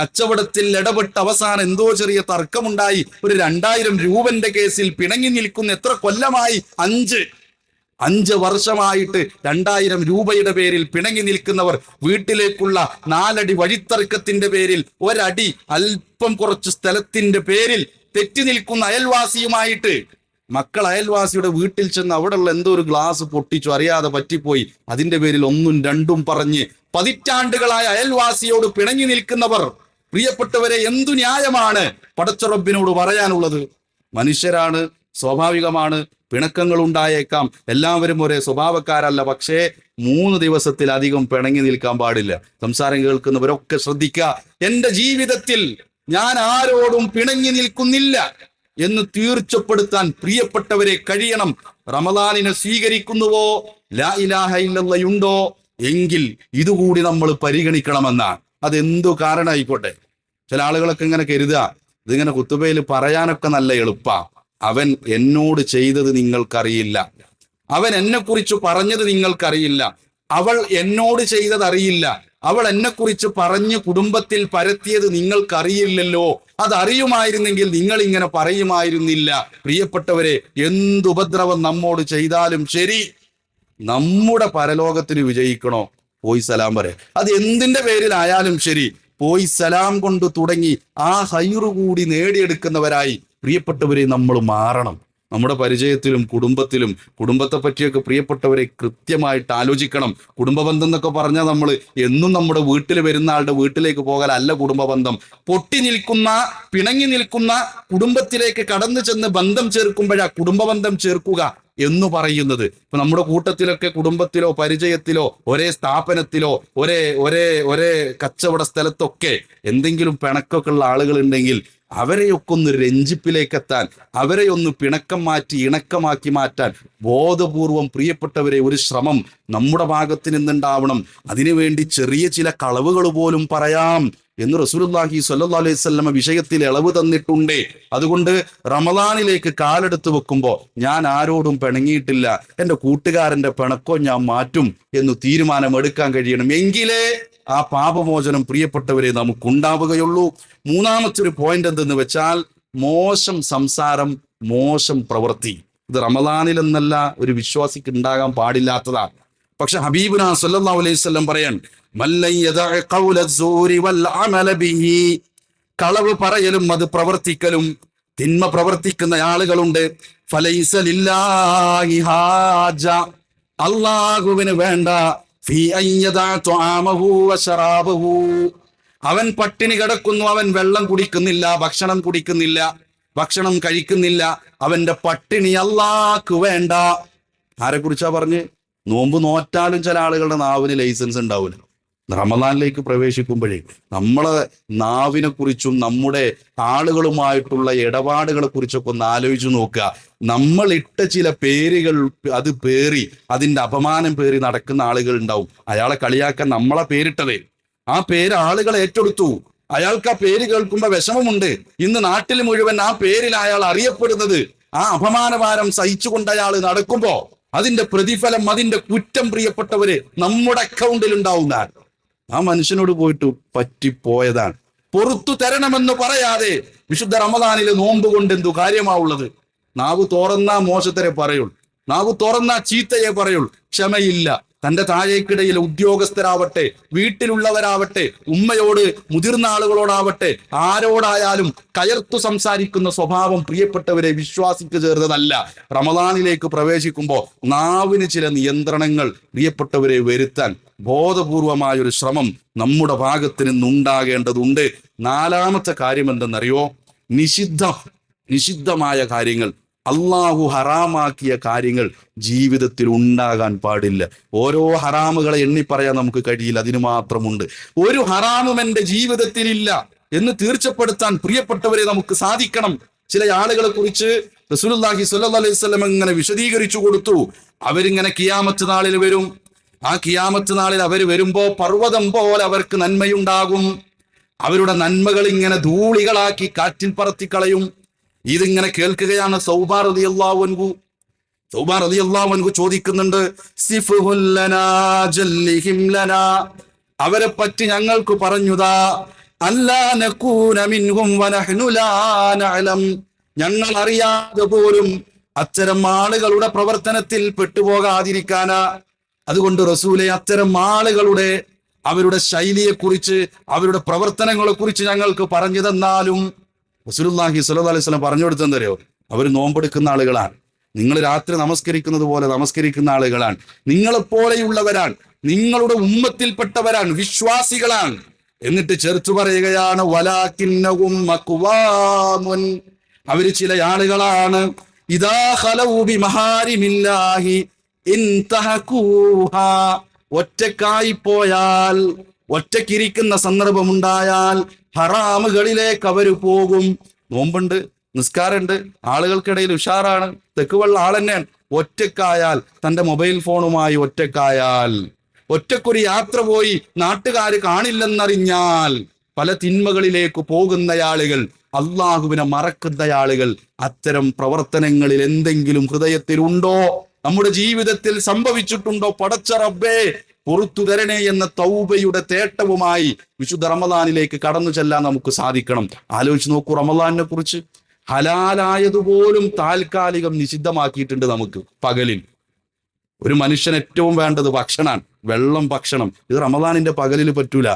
കച്ചവടത്തിൽ ഇടപെട്ട് അവസാനം എന്തോ ചെറിയ തർക്കമുണ്ടായി. ഒരു രണ്ടായിരം രൂപന്റെ കേസിൽ പിണങ്ങി നിൽക്കുന്ന എത്ര കൊല്ലമായി? അഞ്ച്. അഞ്ച് വർഷമായിട്ട് രണ്ടായിരം രൂപയുടെ പേരിൽ പിണങ്ങി നിൽക്കുന്നവർ വീട്ടിലേക്കുള്ള നാലടി വഴിത്തർക്കത്തിന്റെ പേരിൽ ഒരടി അല്പം കുറച്ച് സ്ഥലത്തിന്റെ പേരിൽ തെറ്റി നിൽക്കുന്ന അയൽവാസിയുമായിട്ട്. മക്കൾ അയൽവാസിയുടെ വീട്ടിൽ ചെന്ന് അവിടെയുള്ള എന്തോ ഒരു ഗ്ലാസ് പൊട്ടിച്ചു അറിയാതെ പറ്റിപ്പോയി. അതിന്റെ പേരിൽ ഒന്നും രണ്ടും പറഞ്ഞ് പതിറ്റാണ്ടുകളായ അയൽവാസിയോട് പിണങ്ങി നിൽക്കുന്നവർ പ്രിയപ്പെട്ടവരെ എന്തു ന്യായമാണ് പടച്ചുറബിനോട് പറയാനുള്ളത്? മനുഷ്യരാണ് സ്വാഭാവികമാണ് പിണക്കങ്ങൾ ഉണ്ടായേക്കാം എല്ലാവരും ഒരേ സ്വഭാവക്കാരല്ല പക്ഷേ മൂന്ന് ദിവസത്തിലധികം പിണങ്ങി നിൽക്കാൻ പാടില്ല. സംസാരം കേൾക്കുന്നവരൊക്കെ ശ്രദ്ധിക്കുക. എന്റെ ജീവിതത്തിൽ ഞാൻ ആരോടും പിണങ്ങി നിൽക്കുന്നില്ല എന്ന് തീർച്ചപ്പെടുത്താൻ പ്രിയപ്പെട്ടവരെ കഴിയണം. റമദാനിനെ സ്വീകരിക്കുന്നുവോ? ലാ ഇലാഹ എങ്കിൽ ഇതുകൂടി നമ്മൾ പരിഗണിക്കണമെന്നാണ്. അതെന്തു കാരണമായിക്കോട്ടെ? ചില ആളുകളൊക്കെ ഇങ്ങനെ കരുതുക ഇതിങ്ങനെ കുത്തുബയിൽ പറയാനൊക്കെ നല്ല എളുപ്പാ. അവൻ എന്നോട് ചെയ്തത് നിങ്ങൾക്കറിയില്ല. അവൻ എന്നെ കുറിച്ച് പറഞ്ഞത് നിങ്ങൾക്കറിയില്ല. അവൾ എന്നോട് ചെയ്തത് അറിയില്ല അവൾ എന്നെ കുറിച്ച് പറഞ്ഞ് കുടുംബത്തിൽ പരത്തിയത് നിങ്ങൾക്കറിയില്ലല്ലോ. അതറിയുമായിരുന്നെങ്കിൽ നിങ്ങൾ ഇങ്ങനെ പറയുമായിരുന്നില്ല. പ്രിയപ്പെട്ടവരെ എന്തുപദ്രവം നമ്മോട് ചെയ്താലും ശരി നമ്മുടെ പരലോകത്തിന് വിജയിക്കണോ? പോയി സലാം പറയാം. അത് എന്തിന്റെ പേരിലായാലും ശരി പോയി സലാം കൊണ്ട് തുടങ്ങി ആ ഹൈറു കൂടി നേടിയെടുക്കുന്നവരായി. പ്രിയപ്പെട്ടവരെ നമ്മൾ മാറണം. നമ്മുടെ പരിചയത്തിലും കുടുംബത്തിലും കുടുംബത്തെ പറ്റിയൊക്കെ പ്രിയപ്പെട്ടവരെ കൃത്യമായിട്ട് ആലോചിക്കണം. കുടുംബ ബന്ധം എന്നൊക്കെ പറഞ്ഞാൽ നമ്മൾ എന്നും നമ്മുടെ വീട്ടിൽ വരുന്ന ആളുടെ വീട്ടിലേക്ക് പോകലല്ല കുടുംബ ബന്ധം പൊട്ടി നിൽക്കുന്ന പിണങ്ങി നിൽക്കുന്ന കുടുംബത്തിലേക്ക് കടന്നു ചെന്ന് ബന്ധം ചേർക്കുമ്പോഴാ കുടുംബ ബന്ധം ചേർക്കുക എന്ന് പറയുന്നത്. ഇപ്പൊ നമ്മുടെ കൂട്ടത്തിലൊക്കെ കുടുംബത്തിലോ പരിചയത്തിലോ ഒരേ സ്ഥാപനത്തിലോ ഒരേ ഒരേ ഒരേ കച്ചവട സ്ഥലത്തൊക്കെ എന്തെങ്കിലും പിണക്കൊക്കെ ഉള്ള ആളുകൾ ഉണ്ടെങ്കിൽ അവരെയൊക്കെ ഒന്ന് രഞ്ജിപ്പിലേക്കെത്താൻ അവരെ ഒന്ന് പിണക്കം മാറ്റി ഇണക്കമാക്കി മാറ്റാൻ ബോധപൂർവം പ്രിയപ്പെട്ടവരെ ഒരു ശ്രമം നമ്മുടെ ഭാഗത്ത് നിന്നുണ്ടാവണം. അതിനുവേണ്ടി ചെറിയ ചില കളവുകൾ പോലും പറയാം എന്ന് റസൂലുള്ളാഹി സ്വല്ലല്ലാഹു അലൈഹി വസല്ലമ വിഷയത്തിൽ ഇളവ് തന്നിട്ടുണ്ട്. അതുകൊണ്ട് റമദാനിലേക്ക് കാലെടുത്ത് വെക്കുമ്പോൾ ഞാൻ ആരോടും പിണങ്ങിയിട്ടില്ല. എന്റെ കൂട്ടുകാരന്റെ പിണക്കോ ഞാൻ മാറ്റും എന്ന് തീരുമാനമെടുക്കാൻ കഴിയണം. എങ്കിലേ ആ പാപമോചനം പ്രിയപ്പെട്ടവരെ നമുക്കുണ്ടാവുകയുള്ളൂ. മൂന്നാമത്തെ ഒരു പോയിന്റ് എന്തെന്ന് വെച്ചാൽ മോശം സംസാരം മോശം പ്രവൃത്തി. ഇത് റമദാനിൽ എന്നല്ല ഒരു വിശ്വാസിക്ക് ഉണ്ടാകാൻ പാടില്ലാത്തതാണ്. പക്ഷെ ഹബീബുന വസല്ലം പറയാൻ കളവ് പറയലും അത് പ്രവർത്തിക്കലും തിന്മ പ്രവർത്തിക്കുന്ന ആളുകളുണ്ട്. ഫലൈസ ലില്ലാഹി ഹാജ അല്ലാഹുവിന് വേണ്ട അവൻ പട്ടിണി കിടക്കുന്നു അവൻ വെള്ളം കുടിക്കുന്നില്ല ഭക്ഷണം കുടിക്കുന്നില്ല ഭക്ഷണം കഴിക്കുന്നില്ല. അവന്റെ പട്ടിണി അല്ലാക്ക് വേണ്ട. ആരെ കുറിച്ചാ പറഞ്ഞ്? നോമ്പ് നോറ്റാലും ചില ആളുകളുടെ നാവിന് ലൈസൻസ് ഉണ്ടാവില്ല റമദാനിലേക്ക് പ്രവേശിക്കുമ്പോഴേ നമ്മളെ നാവിനെ കുറിച്ചും നമ്മുടെ ആളുകളുമായിട്ടുള്ള ഇടപാടുകളെ കുറിച്ചൊക്കെ ഒന്ന് ആലോചിച്ച് നോക്കുക. നമ്മൾ ഇട്ട ചില പേരുകൾ അത് പേറി അതിന്റെ അപമാനം പേറി നടക്കുന്ന ആളുകൾ ഉണ്ടാവും അയാളെ കളിയാക്കാൻ നമ്മളെ പേരിട്ടതേ. ആ പേര് ആളുകൾ ഏറ്റെടുത്തു. അയാൾക്ക് ആ പേര് കേൾക്കുമ്പോ വിഷമമുണ്ട്. ഇന്ന് നാട്ടിൽ മുഴുവൻ ആ പേരിൽ അയാൾ അറിയപ്പെടുന്നത്. ആ അപമാനഭാരം സഹിച്ചുകൊണ്ട് അയാൾ നടക്കുമ്പോൾ അതിന്റെ പ്രതിഫലം അതിന്റെ കുറ്റം പ്രിയപ്പെട്ടവര് നമ്മുടെ അക്കൗണ്ടിൽ ഉണ്ടാവുന്നതാണ്. ആ മനുഷ്യനോട് പോയിട്ട് പറ്റിപ്പോയതാണ്. പുറത്തു തരണമെന്ന് പറയാതെ വിശുദ്ധ റമദാനിലെ നോമ്പ് കൊണ്ട് എന്തു കാര്യമാവുള്ളത് നാവ് തുറന്ന മോശത്തരെ പറയുള്ളൂ. നാവ് തുറന്ന ചീത്തയെ പറയുള്ളൂ. ക്ഷമയില്ല. തന്റെ താഴേക്കിടയിൽ ഉദ്യോഗസ്ഥരാവട്ടെ വീട്ടിലുള്ളവരാവട്ടെ ഉമ്മയോട് മുതിർന്ന ആളുകളോടാവട്ടെ ആരോടായാലും കയർത്തു സംസാരിക്കുന്ന സ്വഭാവം പ്രിയപ്പെട്ടവരെ വിശ്വാസിക്ക് ചേർന്നതല്ല. റമദാനിലേക്ക് പ്രവേശിക്കുമ്പോൾ നാവിന് ചില നിയന്ത്രണങ്ങൾ പ്രിയപ്പെട്ടവരെ വരുത്താൻ ബോധപൂർവമായ ഒരു ശ്രമം നമ്മുടെ ഭാഗത്ത് നിന്നുണ്ടാകേണ്ടതുണ്ട്. നാലാമത്തെ കാര്യം എന്തെന്നറിയോ? നിഷിദ്ധ നിഷിദ്ധമായ കാര്യങ്ങൾ അള്ളാഹു ഹറാമാക്കിയ കാര്യങ്ങൾ ജീവിതത്തിൽ ഉണ്ടാകാൻ പാടില്ല. ഓരോ ഹറാമുകളെ എണ്ണി പറയാൻ നമുക്ക് കഴിയില്ല. അതിന് മാത്രമുണ്ട്. ഒരു ഹറാമും എന്റെ ജീവിതത്തിലില്ല എന്ന് തീർച്ചപ്പെടുത്താൻ പ്രിയപ്പെട്ടവരെ നമുക്ക് സാധിക്കണം. ചില ആളുകളെ കുറിച്ച് റസൂലുള്ളാഹി സ്വല്ലല്ലാഹി അലൈഹി വസല്ലം ഇങ്ങനെ വിശദീകരിച്ചു കൊടുത്തു. അവരിങ്ങനെ കിയാമത്ത് നാളിൽ വരും. ആ കിയാമത്ത് നാളിൽ അവർ വരുമ്പോ പർവതം പോലെ അവർക്ക് നന്മയുണ്ടാകും. അവരുടെ നന്മകൾ ഇങ്ങനെ ധൂളികളാക്കി കാറ്റിൽ പറത്തിക്കളയും ഇതിങ്ങനെ കേൾക്കുകയാണ് സൗബാർ റളിയല്ലാഹു സൗബാർ റളിയല്ലാഹു ചോദിക്കുന്നുണ്ട് സിഫ്ഹുൽ ലനാ ജല്ലിഹിം ലനാ. അവരെ പറ്റി ഞങ്ങൾക്ക് പറഞ്ഞുതാ ഞങ്ങൾ അറിയാതെ പോലും അത്തരം ആളുകളുടെ പ്രവർത്തനത്തിൽ പെട്ടുപോകാതിരിക്കാനാ. അതുകൊണ്ട് റസൂലെ അത്തരം ആളുകളുടെ അവരുടെ ശൈലിയെക്കുറിച്ച് അവരുടെ പ്രവർത്തനങ്ങളെ കുറിച്ച് ഞങ്ങൾക്ക് പറഞ്ഞു തന്നാലും റസൂലുള്ളാഹി സ്വല്ലല്ലാഹി അലൈഹി വസല്ലം പറഞ്ഞു കൊടുത്തെന്തറിയോ അവർ നോമ്പെടുക്കുന്ന ആളുകളാണ്. നിങ്ങൾ രാത്രി നമസ്കരിക്കുന്നത് പോലെ നമസ്കരിക്കുന്ന ആളുകളാണ്. നിങ്ങളെപ്പോലെയുള്ളവരാണ്. നിങ്ങളുടെ ഉമ്മത്തിൽപ്പെട്ടവരാണ്. വിശ്വാസികളാണ്. എന്നിട്ട് ചേർത്തു പറയുകയാണ് വലാക്കിന്നകും അക്വാമുൻ അവർ ചില ആളുകളാണ്. ഇതാ ഖലൗബി മഹാരിമില്ലാഹി ഒറ്റക്കായി പോയാൽ ഒറ്റക്കിരിക്കുന്ന സന്ദർഭമുണ്ടായാൽ ഹറാമുകളിലേക്ക് അവർ പോകും. നോമ്പുണ്ട് നിസ്കാരമുണ്ട് ആളുകൾക്കിടയിൽ ഉഷാറാണ്. തെക്കുവള്ള ആൾ തന്നെയാണ്. ഒറ്റക്കായാൽ തന്റെ മൊബൈൽ ഫോണുമായി ഒറ്റക്കായാൽ. ഒറ്റക്കൊരു യാത്ര പോയി നാട്ടുകാർ കാണില്ലെന്നറിഞ്ഞാൽ പല തിന്മകളിലേക്ക് പോകുന്ന ആളുകൾ അള്ളാഹുവിനെ മറക്കുന്ന ആളുകൾ അത്തരം പ്രവർത്തനങ്ങളിൽ എന്തെങ്കിലും ഹൃദയത്തിലുണ്ടോ? നമ്മുടെ ജീവിതത്തിൽ സംഭവിച്ചിട്ടുണ്ടോ? പടച്ച റബ്ബേ പുറത്തു തരണേ എന്ന തൗബയുടെ തേട്ടവുമായി വിശുദ്ധ റമദാനിലേക്ക് കടന്നു ചെല്ലാൻ നമുക്ക് സാധിക്കണം. ആലോചിച്ച് നോക്കൂ റമദാനിനെ കുറിച്ച്. ഹലാലായതുപോലും താൽക്കാലികം നിഷിദ്ധമാക്കിയിട്ടുണ്ട് നമുക്ക് പകലിൽ. ഒരു മനുഷ്യൻ ഏറ്റവും വേണ്ടത് ഭക്ഷണമാണ് വെള്ളം ഭക്ഷണം. ഇത് റമദാനിന്റെ പകലിൽ പറ്റൂല.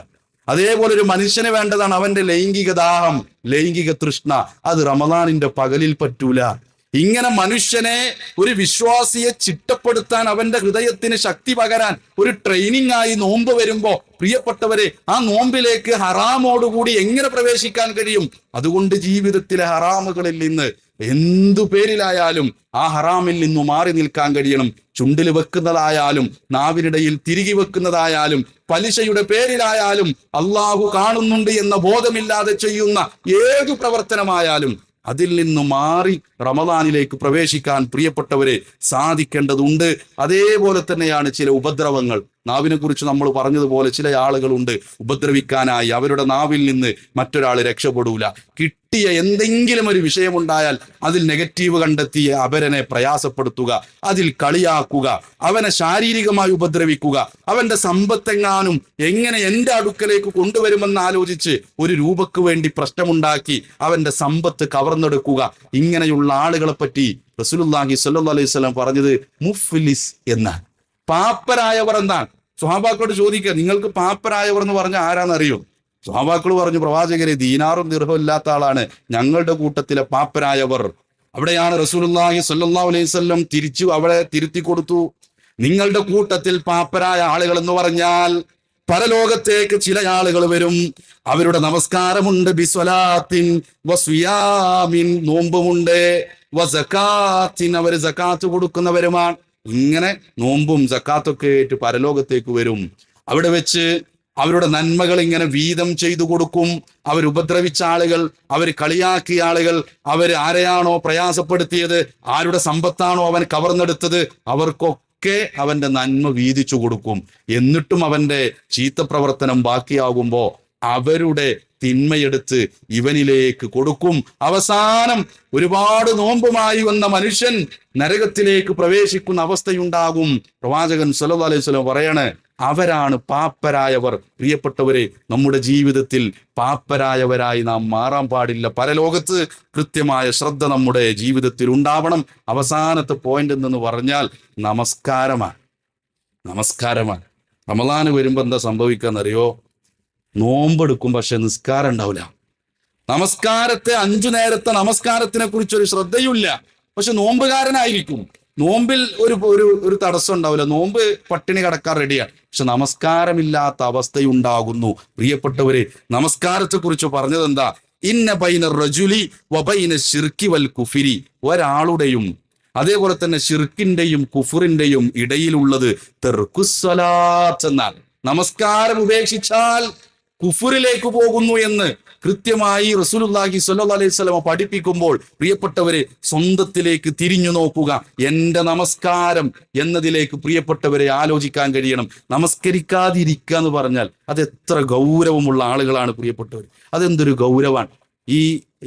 അതേപോലെ ഒരു മനുഷ്യന് വേണ്ടതാണ് അവന്റെ ലൈംഗിക ദാഹം ലൈംഗിക തൃഷ്ണ. അത് റമദാനിന്റെ പകലിൽ പറ്റൂല. ഇങ്ങനെ മനുഷ്യനെ ഒരു വിശ്വാസിയെ ചിട്ടപ്പെടുത്താൻ അവന്റെ ഹൃദയത്തിന് ശക്തി പകരാൻ ഒരു ട്രെയിനിങ് ആയി നോമ്പ് വരുമ്പോ പ്രിയപ്പെട്ടവരെ ആ നോമ്പിലേക്ക് ഹറാമോടുകൂടി എങ്ങനെ പ്രവേശിക്കാൻ കഴിയും? അതുകൊണ്ട് ജീവിതത്തിലെ ഹറാമുകളിൽ നിന്ന് എന്തു പേരിലായാലും ആ ഹറാമിൽ നിന്നു മാറി നിൽക്കാൻ കഴിയണം. ചുണ്ടിൽ വെക്കുന്നതായാലും നാവിനിടയിൽ തിരികെ വെക്കുന്നതായാലും പലിശയുടെ പേരിലായാലും അള്ളാഹു കാണുന്നുണ്ട് എന്ന ബോധമില്ലാതെ ചെയ്യുന്ന ഏതു പ്രവർത്തനമായാലും അതിൽ നിന്ന് മാറി റമദാനിലേക്ക് പ്രവേശിക്കാൻ പ്രിയപ്പെട്ടവരെ സാധിക്കേണ്ടതുണ്ട്. അതേപോലെ തന്നെയാണ് ചില ഉപദ്രവങ്ങൾ. നാവിനെ കുറിച്ച് നമ്മൾ പറഞ്ഞതുപോലെ ചില ആളുകളുണ്ട് ഉപദ്രവിക്കാനായി. അവരുടെ നാവിൽ നിന്ന് മറ്റൊരാൾ രക്ഷപ്പെടൂല. കിട്ടിയ എന്തെങ്കിലും ഒരു വിഷയമുണ്ടായാൽ അതിൽ നെഗറ്റീവ് കണ്ടെത്തിയ അവരനെ പ്രയാസപ്പെടുത്തുക. അതിൽ കളിയാക്കുക. അവനെ ശാരീരികമായി ഉപദ്രവിക്കുക. അവന്റെ സമ്പത്തെങ്ങാനും എങ്ങനെ എന്റെ അടുക്കലേക്ക് കൊണ്ടുവരുമെന്ന് ആലോചിച്ച് ഒരു രൂപക്ക് വേണ്ടി പ്രശ്നമുണ്ടാക്കി അവന്റെ സമ്പത്ത് കവർന്നെടുക്കുക. ഇങ്ങനെയുള്ള ആളുകളെ പറ്റി റസൂലുള്ളാഹി സ്വല്ലല്ലാഹു അലൈഹി വസല്ലം പറഞ്ഞത് മുഫ്ലിസ് എന്നാണ്. പാപ്പരായവർ എന്നാണ്. സ്വഹാബാക്കളോട് ചോദിക്കുക നിങ്ങൾക്ക് പാപ്പരായവർ എന്ന് പറഞ്ഞ ആരാന്നറിയോ? സ്വഹാബാക്കൾ പറഞ്ഞു പ്രവാചകരെ ദീനാറും ദീർഘവും ഇല്ലാത്ത ആളാണ്. ഞങ്ങളുടെ കൂട്ടത്തിലെ പാപ്പരായവർ. അവിടെയാണ് റസൂലുള്ളാഹി സ്വല്ലല്ലാഹു അലൈഹി വസല്ലം തിരിച്ചു അവളെ തിരുത്തി കൊടുത്തു. നിങ്ങളുടെ കൂട്ടത്തിൽ പാപ്പരായ ആളുകൾ എന്ന് പറഞ്ഞാൽ പരലോകത്തേക്ക് ചില ആളുകൾ വരും. അവരുടെ നമസ്കാരമുണ്ട്. ബിസ്വലാത്തിൻ വസ്വിയാമിൻ നോമ്പുമുണ്ട്. വസക്കാത്തിൻ അവർ സക്കാത്ത് കൊടുക്കുന്നവരുമാണ്. ഇങ്ങനെ നോമ്പും സക്കാത്തൊക്കെ ആയിട്ട് പരലോകത്തേക്ക് വരും. അവിടെ വെച്ച് അവരുടെ നന്മകൾ ഇങ്ങനെ വീതം ചെയ്തു കൊടുക്കും. അവർ ഉപദ്രവിച്ച ആളുകൾ അവർ കളിയാക്കിയ ആളുകൾ അവർ ആരെയാണോ പ്രയാസപ്പെടുത്തിയത് ആരുടെ സമ്പത്താണോ അവൻ കവർന്നെടുത്തത് അവർക്കൊക്കെ അവന്റെ നന്മ വീതിച്ചു കൊടുക്കും. എന്നിട്ടും അവന്റെ ചീത്ത പ്രവർത്തനം ബാക്കിയാകുമ്പോൾ അവരുടെ തിന്മയെടുത്ത് ഇവനിലേക്ക് കൊടുക്കും. അവസാനം ഒരുപാട് നോമ്പുമായി വന്ന മനുഷ്യൻ നരകത്തിലേക്ക് പ്രവേശിക്കുന്ന അവസ്ഥയുണ്ടാകും. പ്രവാചകൻ സല്ലല്ലാഹു അലൈഹി സ്വലം പറയാണ് അവരാണ് പാപ്പരായവർ. പ്രിയപ്പെട്ടവരെ നമ്മുടെ ജീവിതത്തിൽ പാപ്പരായവരായി നാം മാറാൻ പാടില്ല. പരലോകത്ത് കൃത്യമായ ശ്രദ്ധ നമ്മുടെ ജീവിതത്തിൽ ഉണ്ടാവണം. അവസാനത്തെ പോയിന്റ് എന്ന് പറഞ്ഞാൽ നമസ്കാരമാണ്. നമസ്കാരമാണ്. റമദാന് വരുമ്പോ എന്താ സംഭവിക്കാന്നറിയോ? നോമ്പെടുക്കും പക്ഷെ നിസ്കാരം ഉണ്ടാവില്ല. നമസ്കാരത്തെ അഞ്ചു നേരത്തെ നമസ്കാരത്തിനെ കുറിച്ചൊരു ശ്രദ്ധയുമില്ല. പക്ഷെ നോമ്പുകാരനായിരിക്കും. നോമ്പിൽ ഒരു ഒരു ഒരു തടസ്സം ഉണ്ടാവില്ല. നോമ്പ് പട്ടിണി കടക്കാൻ റെഡിയാണ് പക്ഷെ നമസ്കാരമില്ലാത്ത അവസ്ഥയുണ്ടാകുന്നു. പ്രിയപ്പെട്ടവരെ നമസ്കാരത്തെ കുറിച്ച് പറഞ്ഞത് എന്താ ഇന്ന ബൈന റജുലി വബൈന ഷിർക്കി വൽ കുഫിരി. ഒരാളുടെയും അതേപോലെ തന്നെ ഷിർക്കിന്റെയും കുഫറിന്റെയും ഇടയിലുള്ളത് തെർക്കുസ്വലാത്ത് എന്നാൽ നമസ്കാരം ഉപേക്ഷിച്ചാൽ കുഫുറിലേക്ക് പോകുന്നു എന്ന് കൃത്യമായി റസൂലുള്ളാഹി സ്വല്ലല്ലാഹു അലൈഹി വസല്ലമ പഠിപ്പിക്കുമ്പോൾ പ്രിയപ്പെട്ടവരെ സ്വന്തത്തിലേക്ക് തിരിഞ്ഞു നോക്കുക. എന്റെ നമസ്കാരം എന്നതിലേക്ക് പ്രിയപ്പെട്ടവരെ ആലോചിക്കാൻ കഴിയണം. നമസ്കരിക്കാതിരിക്കുക എന്ന് പറഞ്ഞാൽ അത് എത്ര ഗൗരവമുള്ള ആളുകളാണ് പ്രിയപ്പെട്ടവർ. അതെന്തൊരു ഗൗരവാണ് ഈ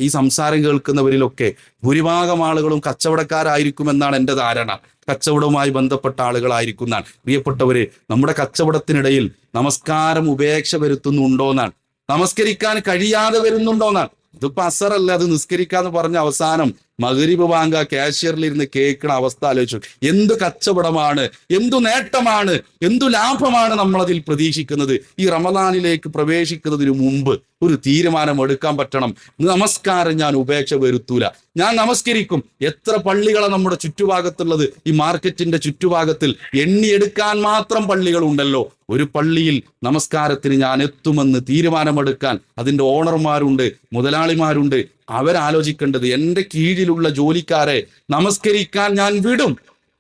ഈ സംസാരം കേൾക്കുന്നവരിലൊക്കെ ഭൂരിഭാഗം ആളുകളും കച്ചവടക്കാരായിരിക്കുമെന്നാണ് എന്റെ ധാരണ. കച്ചവടവുമായി ബന്ധപ്പെട്ട ആളുകളായിരിക്കുന്നതാണ് പ്രിയപ്പെട്ടവര് നമ്മുടെ കച്ചവടത്തിനിടയിൽ നമസ്കാരം ഉപേക്ഷ വരുത്തുന്നുണ്ടോന്നാണ്. നമസ്കരിക്കാൻ കഴിയാതെ വരുന്നുണ്ടോന്നാണ് ഇതിപ്പോ അസറല്ല അത് നിസ്കരിക്കാന്ന് പറഞ്ഞ അവസാനം മകരീബ് വാങ്ക കാഷ്യറിൽ ഇരുന്ന് കേൾക്കുന്ന അവസ്ഥ ആലോചിച്ചു. എന്തു കച്ചവടമാണ് എന്തു നേട്ടമാണ് എന്തു ലാഭമാണ് നമ്മൾ അതിൽ പ്രതീക്ഷിക്കുന്നത്? ഈ റമദാനിലേക്ക് പ്രവേശിക്കുന്നതിന് മുമ്പ് ഒരു തീരുമാനം എടുക്കാൻ പറ്റണം. നമസ്കാരം ഞാൻ ഉപേക്ഷ വരുത്തൂല. ഞാൻ നമസ്കരിക്കും. എത്ര പള്ളികളാണ് നമ്മുടെ ചുറ്റുഭാഗത്തുള്ളത്? ഈ മാർക്കറ്റിന്റെ ചുറ്റുഭാഗത്തിൽ എണ്ണിയെടുക്കാൻ മാത്രം പള്ളികൾ ഉണ്ടല്ലോ ഒരു പള്ളിയിൽ നമസ്കാരത്തിന് ഞാൻ എത്തുമെന്ന് തീരുമാനമെടുക്കാൻ അതിന്റെ ഓണർമാരുണ്ട് മുതലാളിമാരുണ്ട്. അവരാലോചിക്കേണ്ടത് എന്റെ കീഴിലുള്ള ജോലിക്കാരെ നമസ്കരിക്കാൻ ഞാൻ വിടും.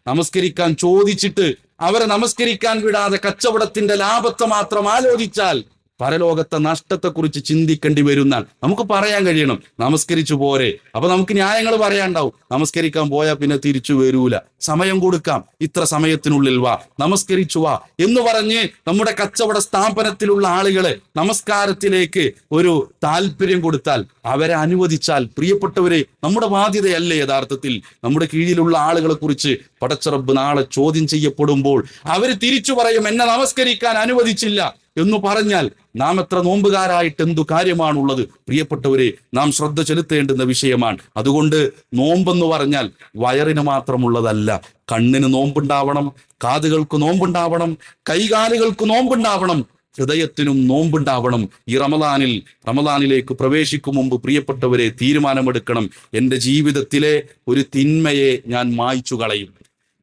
നമസ്കരിക്കാൻ ചോദിച്ചിട്ട് അവരെ നമസ്കരിക്കാൻ വിടാതെ കച്ചവടത്തിന്റെ ലാഭത്തെ മാത്രം ആലോചിച്ചാൽ പരലോകത്തെ നഷ്ടത്തെക്കുറിച്ച് ചിന്തിക്കേണ്ടി വരുന്നാൽ നമുക്ക് പറയാൻ കഴിയണം നമസ്കരിച്ചു പോരെ. അപ്പൊ നമുക്ക് ന്യായങ്ങൾ പറയാണ്ടാവും നമസ്കരിക്കാൻ പോയാൽ പിന്നെ തിരിച്ചു വരൂല. സമയം കൊടുക്കാം. ഇത്ര സമയത്തിനുള്ളിൽ വാ. നമസ്കരിച്ചു വാ. എന്ന് പറഞ്ഞ് നമ്മുടെ കച്ചവട സ്ഥാപനത്തിലുള്ള ആളുകളെ നമസ്കാരത്തിലേക്ക് ഒരു താല്പര്യം കൊടുത്താൽ അവരെ അനുവദിച്ചാൽ പ്രിയപ്പെട്ടവരെ നമ്മുടെ ബാധ്യതയല്ലേ യഥാർത്ഥത്തിൽ. നമ്മുടെ കീഴിലുള്ള ആളുകളെ കുറിച്ച് പടച്ചറബ് നാളെ ചോദ്യം ചെയ്യപ്പെടുമ്പോൾ അവർ തിരിച്ചു പറയും എന്നെ നമസ്കരിക്കാൻ അനുവദിച്ചില്ല. എന്ന് പറഞ്ഞാൽ നാം എത്ര നോമ്പുകാരായിട്ട് എന്തു കാര്യമാണുള്ളത്? പ്രിയപ്പെട്ടവരെ നാം ശ്രദ്ധ ചെലുത്തേണ്ടുന്ന വിഷയമാണ്. അതുകൊണ്ട് നോമ്പെന്ന് പറഞ്ഞാൽ വയറിന് മാത്രമുള്ളതല്ല. കണ്ണിന് നോമ്പുണ്ടാവണം കാതുകൾക്ക് നോമ്പുണ്ടാവണം കൈകാലുകൾക്ക് നോമ്പുണ്ടാവണം ഹൃദയത്തിനും നോമ്പുണ്ടാവണം. ഈ റമദാനിൽ റമദാനിലേക്ക് പ്രവേശിക്കും മുമ്പ് പ്രിയപ്പെട്ടവരെ തീരുമാനമെടുക്കണം. എന്റെ ജീവിതത്തിലെ ഒരു തിന്മയെ ഞാൻ മായ്ച്ചു കളയും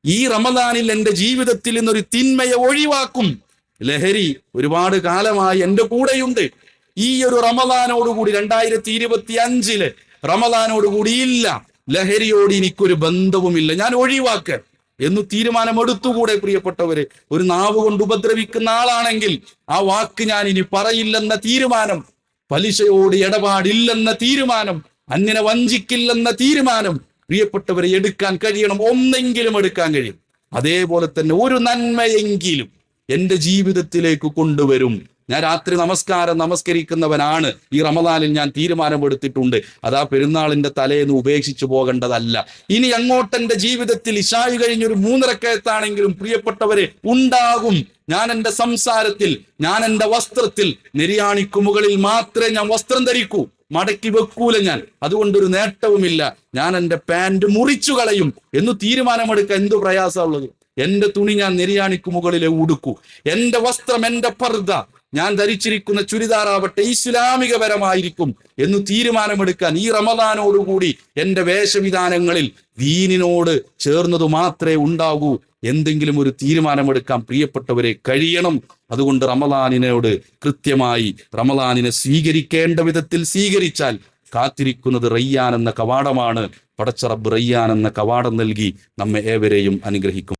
ഈ റമദാനിൽ എന്റെ ജീവിതത്തിൽ നിന്നൊരു തിന്മയെ ഒഴിവാക്കും. ലഹരി ഒരുപാട് കാലമായി എന്റെ കൂടെയുണ്ട്. ഈ ഒരു റമദാനോടുകൂടി രണ്ടായിരത്തി ഇരുപത്തി അഞ്ചിൽ റമദാനോടുകൂടി ഇല്ല. ലഹരിയോട് എനിക്കൊരു ബന്ധവുമില്ല. ഞാൻ ഒഴിവാക്ക എന്ന് തീരുമാനമെടുത്തുകൂടെ പ്രിയപ്പെട്ടവരെ. ഒരു നാവ് കൊണ്ട് ഉപദ്രവിക്കുന്ന ആളാണെങ്കിൽ ആ വാക്ക് ഞാൻ ഇനി പറയില്ലെന്ന തീരുമാനം പലിശയോട് ഇടപാടില്ലെന്ന തീരുമാനം അന്യനെ വഞ്ചിക്കില്ലെന്ന തീരുമാനം പ്രിയപ്പെട്ടവരെ എടുക്കാൻ കഴിയണം. ഒന്നെങ്കിലും എടുക്കാൻ കഴിയും. അതേപോലെ തന്നെ ഒരു നന്മയെങ്കിലും എന്റെ ജീവിതത്തിലേക്ക് കൊണ്ടുവരും. ഞാൻ രാത്രി നമസ്കാരം നമസ്കരിക്കുന്നവനാണ്. ഈ റമദാനിൽ ഞാൻ തീരുമാനമെടുത്തിട്ടുണ്ട്. അതാ പെരുന്നാളിന്റെ തലേന്ന് ഉപേക്ഷിച്ചു പോകേണ്ടതല്ല. ഇനി അങ്ങോട്ട് ജീവിതത്തിൽ ഇഷായി കഴിഞ്ഞൊരു മൂന്നരക്കയത്താണെങ്കിലും പ്രിയപ്പെട്ടവരെ ഉണ്ടാകും. ഞാൻ എന്റെ സംസാരത്തിൽ ഞാൻ എന്റെ വസ്ത്രത്തിൽ നിര്യാണിക്കു മുകളിൽ മാത്രമേ ഞാൻ വസ്ത്രം ധരിക്കൂ. മടക്കി വെക്കൂല ഞാൻ. അതുകൊണ്ടൊരു നേട്ടവുമില്ല. ഞാൻ എന്റെ പാന്റ് മുറിച്ചു കളയും. എന്ന് തീരുമാനമെടുക്കാൻ എന്തു പ്രയാസമുള്ളത്? എന്റെ തുണി ഞാൻ നിര്യാണിക്ക് മുകളിലെ ഉടുക്കൂ. എന്റെ വസ്ത്രം എന്റെ പർദ്ദ ഞാൻ ധരിച്ചിരിക്കുന്ന ചുരിദാറാവട്ടെ ഇസ്ലാമികപരമായിരിക്കും എന്ന് തീരുമാനമെടുക്കാൻ ഈ റമദാനോടുകൂടി എന്റെ വേഷവിധാനങ്ങളിൽ ദീനിനോട് ചേർന്നത് മാത്രമേ ഉണ്ടാകൂ. എന്തെങ്കിലും ഒരു തീരുമാനമെടുക്കാൻ പ്രിയപ്പെട്ടവരെ കഴിയണം. അതുകൊണ്ട് റമദാനിനോട് കൃത്യമായി റമദാനിനെ സ്വീകരിക്കേണ്ട വിധത്തിൽ സ്വീകരിച്ചാൽ കാത്തിരിക്കുന്നത് റയ്യാൻ എന്ന കവാടമാണ്. പടച്ചറബ് റയ്യാൻ എന്ന കവാടം നൽകി നമ്മെ ഏവരെയും അനുഗ്രഹിക്കും.